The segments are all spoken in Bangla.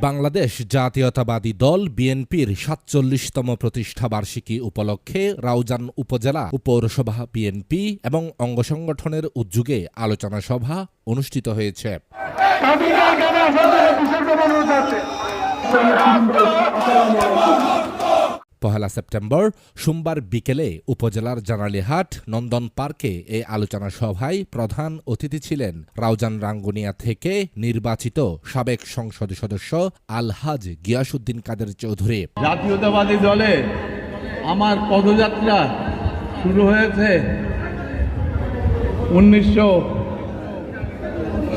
বাংলাদেশ জাতীয়তাবাদী দল বিএনপির সাতচল্লিশতম প্রতিষ্ঠা বার্ষিকী উপলক্ষে রাউজান উপজেলা পৌরসভা বিএনপি এবং অঙ্গ সংগঠনের উদ্যোগে আলোচনা সভা অনুষ্ঠিত হয়েছে। পহেলা সেপ্টেম্বর, সোমবার বিকেলে উপজেলার জানালিহাট নন্দন পার্কে এই আলোচনা সভায় প্রধান অতিথি ছিলেন রাউজান রাঙ্গুনিয়া থেকে নির্বাচিত সাবেক সংসদ সদস্য আলহাজ গিয়াসুদ্দিন কাদের চৌধুরী। জাতীয়তাবাদী দলে আমার পদযাত্রা শুরু হয়েছে উনিশশো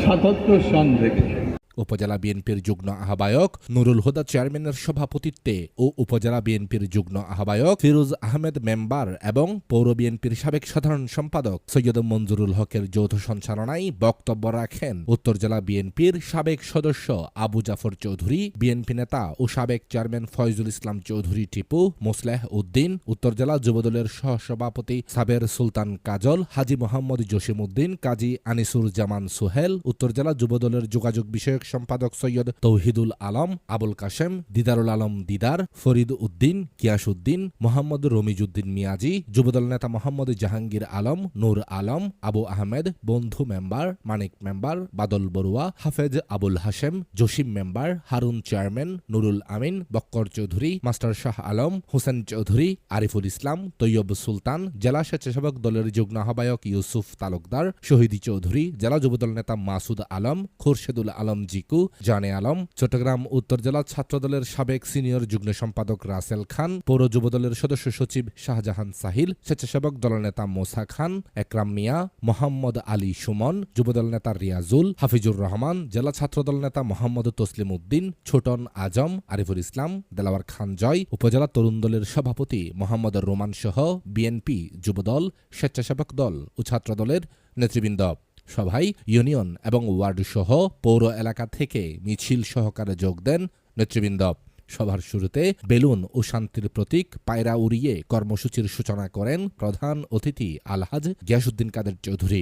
সাতাত্তর সন থেকে। উপজেলা বিএনপির যুগ্ম আহ্বায়ক নুরুল হুদা চেয়ারম্যানের সভাপতিত্বে ও উপজেলা বিএনপির যুগ্ম আহ্বায়ক ফিরোজ আহমেদ মেম্বার এবং পৌর বিএনপির সাবেক সাধারণ সম্পাদক সৈয়দ মঞ্জুরুল হকের যৌথ সঞ্চালনায় বক্তব্য রাখেন উত্তর জেলা বিএনপির সাবেক সদস্য আবু জাফর চৌধুরী, বিএনপি নেতা ও সাবেক চেয়ারম্যান ফয়জুল ইসলাম চৌধুরী টিপু, মোসলেহ উদ্দিন, উত্তর জেলা যুবদলের সহসভাপতি সাবের সুলতান কাজল, হাজি মোহাম্মদ জসিম উদ্দিন কাজী আনিসুর জামান সোহেল, উত্তর জেলা যুবদলের যোগাযোগ বিষয়ক সম্পাদক সৈয়দ তৌহিদুল আলম, আবুল কাশেম, দিদারুল আলম দিদার, ফরিদ উদ্দিন, কিয়াস উদ্দিন, মোহাম্মদ রমিজুদ্দিন মিয়াজি, যুবদল নেতা মোহাম্মদ জাহাঙ্গীর আলম, নূর Alam, Abu Ahmed, Bondhu member, Manik member, Badal Barua, Hafez Abul Hashem, Jasim member, Harun chairman, Nurul Amin, Bakkar Chowdhury, master Shah Alam, Hossain Chowdhury, Ariful Islam, Taiyab Sultan, জেলা স্বেচ্ছাসেবক দলের যুগ্ম আহ্বায়ক ইউসুফ তালুকদার, শহীদি চৌধুরী, জেলা যুবদল নেতা মাসুদ আলম, খোরশেদুল আলম জিকু, জানে আলম, চট্টগ্রাম উত্তর জেলা ছাত্রদলের সাবেক সিনিয়র যুগ্ম সম্পাদক রাসেল খান, পৌর যুবদলের সদস্য সচিব শাহজাহান সাহিল, স্বেচ্ছাসেবক দলনেতা মোসা খান, একরাম মিয়া, মোহাম্মদ আলী সুমন, যুবদল নেতা রিয়াজুল, হাফিজুর রহমান, জেলা ছাত্রদল নেতা মোহাম্মদ তসলিম উদ্দিন, ছোটন আজম, আরিফুল ইসলাম, দেলাওয়ার খান জয়, উপজেলা তরুণ দলের সভাপতি মোহাম্মদ রোমান সহ বিএনপি যুবদল, স্বেচ্ছাসেবক দল ও ছাত্রদলের নেতৃবৃন্দ। সভায় ইউনিয়ন এবং ওয়ার্ড সহ পৌর এলাকা থেকে মিছিল সহকারে যোগ দেন নেতৃবৃন্দ। সভার শুরুতে বেলুন ও শান্তির প্রতীক পায়রা উড়িয়ে কর্মসূচির সূচনা করেন প্রধান অতিথি আলহাজ গিয়াসুদ্দিন কাদের চৌধুরী।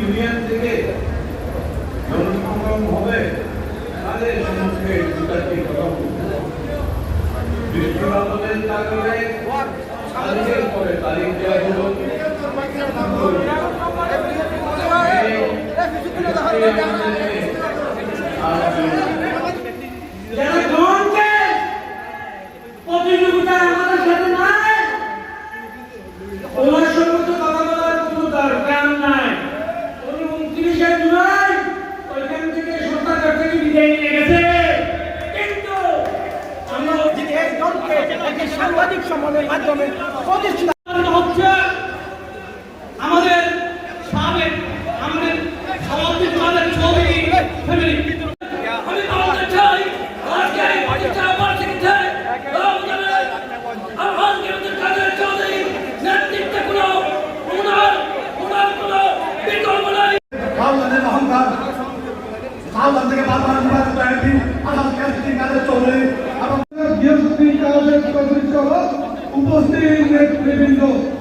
ইউনিয়ন থেকে হবে হবে। কারণে তারিখের পরে তারিখ দেওয়া হলো যারা একটি সাংবাদিক সম্মেলনের মাধ্যমে প্রতিষ্ঠিত হচ্ছে আমাদের সাবেক আমাদের সভাপতি আমাদের চৌধুরী ফ্যামিলি। আমি বলতে চাই আজকে প্রতিষ্ঠা বার্ষিকীতে আমাদের আহ্বান আমাদের কাদের চৌধুরী নেতৃত্বে কোনো ওনার ওনার কোনো বিকল্প নাই। সাউদানের অহংকার সাউদান থেকে বারবার এমপি আসাম কাদের চৌধুরী? উপস্থিত নেতৃবৃন্দ।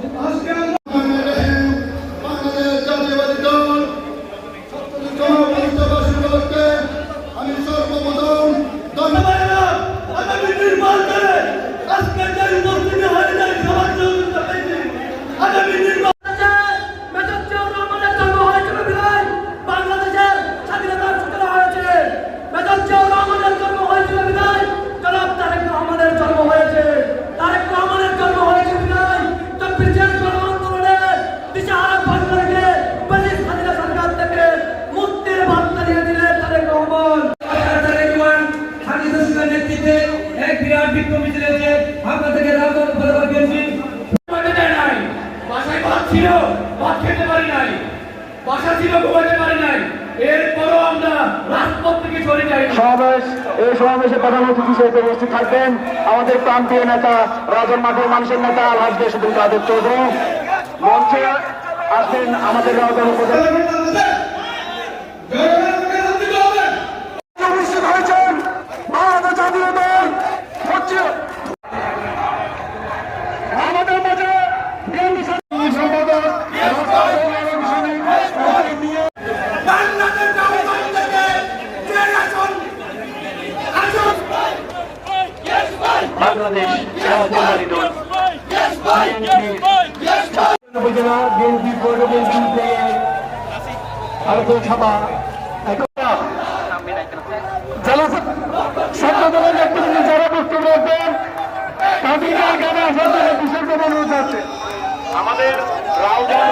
বিক্ষোভ মিছিল হয়েছে হামলা থেকে রাজধানী উপজেলা বিএনপি নাই। বাসায় ভাত ছিল ভাত খেতে পারি নাই। বাসা ছিল ঘুমাতে পারি নাই। এরপরও আমরা রাজপথ থেকে সরে যাই সমাবেশ এই সমাবেশে প্রধান অতিথি হিসেবে উপস্থিত থাকবেন আমাদের প্রান্তীয় নেতা রাজন মাঠের মানুষের নেতা আলহাজ গেসুদ্দিন কাদের চৌধুরী। মঞ্চে আসবেন আমাদের রাজন উপজেলা বাংলাদেশ সহযোগী দল। উপজেলা বিএনপি পৌর বিএনপি থেকে আলোচনা সভা যারা বক্তব্য রাখবেন তাদের আমাদের রাউজান